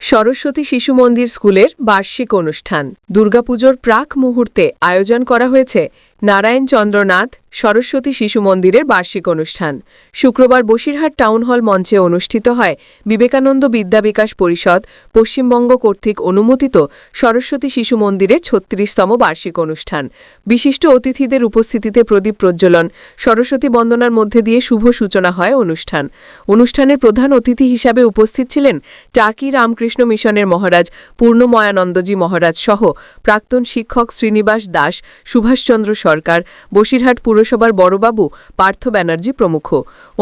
সরস্বতী শিশু মন্দির স্কুলের বার্ষিক অনুষ্ঠান। দুর্গাপুজোর প্রাক মুহূর্তে আয়োজন করা হয়েছে নারায়ণ চন্দ্রনাথ সরস্বতী শিশু মন্দিরের বার্ষিক অনুষ্ঠান। শুক্রবার বসিরহাট টাউন হল মঞ্চে অনুষ্ঠিত হয় বিবেকানন্দ বিদ্যা বিকাশ পরিষদ পশ্চিমবঙ্গ কর্তৃক অনুমোদিত সরস্বতী শিশু মন্দিরের ছত্রিশতম বার্ষিক অনুষ্ঠান। বিশিষ্ট অতিথিদের উপস্থিতিতে প্রদীপ প্রজ্বলন, সরস্বতী বন্দনার মধ্যে দিয়ে শুভ সূচনা হয় অনুষ্ঠান। অনুষ্ঠানের প্রধান অতিথি হিসাবে উপস্থিত ছিলেন টাকি রামকৃষ্ণ মিশনের মহারাজ পূর্ণময়ানন্দজি মহারাজ সহ প্রাক্তন শিক্ষক শ্রীনিবাস দাস, সুভাষচন্দ্র সরকার, বসিরহাট পুরসভার বড়বাবু, পার্থ ব্যানার্জি প্রমুখ।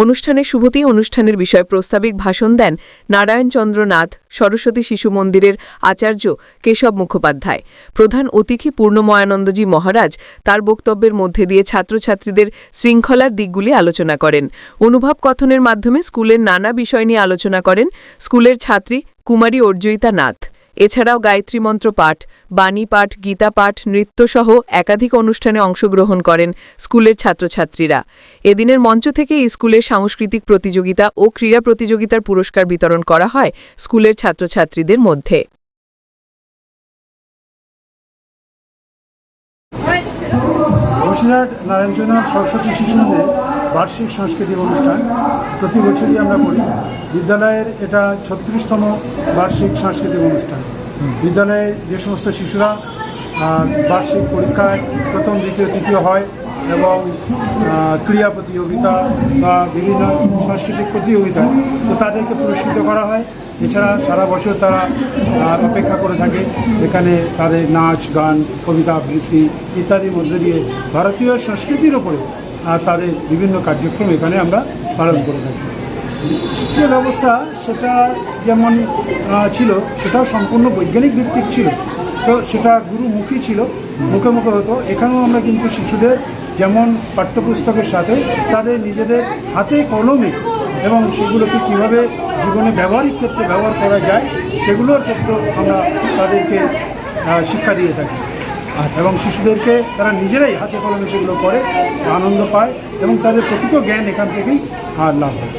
অনুষ্ঠানে শুভতেই অনুষ্ঠানের বিষয়ে প্রস্তাবিক ভাষণ দেন নারায়ণচন্দ্র নাথ সরস্বতী শিশু মন্দিরের আচার্য কেশব মুখোপাধ্যায়। প্রধান অতিথি পূর্ণময়ানন্দজি মহারাজ তার বক্তব্যের মধ্যে দিয়ে ছাত্রছাত্রীদের শৃঙ্খলার দিকগুলি আলোচনা করেন। অনুভব কথনের মাধ্যমে স্কুলের নানা বিষয় নিয়ে আলোচনা করেন স্কুলের ছাত্রী কুমারী অর্জয়িতা নাথ। এছাড়াও গায়ত্রী মন্ত্র পাঠ, বাণী পাঠ, গীতা পাঠ নৃত্যসহ একাধিক অনুষ্ঠানে অংশগ্রহণ করেন স্কুলের ছাত্রছাত্রীরা। এদিনের মঞ্চ থেকে স্কুলের সাংস্কৃতিক প্রতিযোগিতা ও ক্রীড়া প্রতিযোগিতার পুরস্কার বিতরণ করা হয় স্কুলের ছাত্রছাত্রীদের মধ্যে। বসিরহাট নারায়ণচনাথ সরস্বতী শিশু মধ্যে বার্ষিক সাংস্কৃতিক অনুষ্ঠান। প্রতি বছরই আমরা করি। বিদ্যালয়ের এটা ছত্রিশতম বার্ষিক সাংস্কৃতিক অনুষ্ঠান। বিদ্যালয়ের যে সমস্ত শিশুরা বার্ষিক পরীক্ষায় প্রথম, দ্বিতীয়, তৃতীয় হয় এবং ক্রীড়া প্রতিযোগিতা বা বিভিন্ন সাংস্কৃতিক প্রতিযোগিতা, তো তাদেরকে পুরস্কৃত করা হয়। এছাড়া সারা বছর তারা অপেক্ষা করে থাকে। এখানে তাদের নাচ, গান, কবিতা, আবৃত্তি ইত্যাদির মধ্যে দিয়ে ভারতীয় সংস্কৃতির ওপরে তাদের বিভিন্ন কার্যক্রম এখানে আমরা পালন করে থাকি। যে ব্যবস্থা সেটা যেমন ছিল, সেটাও সম্পূর্ণ বৈজ্ঞানিক ভিত্তিক ছিল। তো সেটা গুরুমুখী ছিল, মুখে মুখে হতো। এখানেও আমরা কিন্তু শিশুদের যেমন পাঠ্যপুস্তকের সাথে তাদের নিজেদের হাতে কলমে এবং সেগুলোকে কীভাবে জীবনে ব্যবহারিক ক্ষেত্রে ব্যবহার করা যায়, সেগুলোর ক্ষেত্রেও আমরা তাদেরকে শিক্ষা দিয়ে থাকি। এবং শিশুদেরকে তারা নিজেরাই হাতে কলমে সেগুলো করে আনন্দ পায় এবং তাদের প্রকৃত জ্ঞান এখান থেকেই লাভ হয়।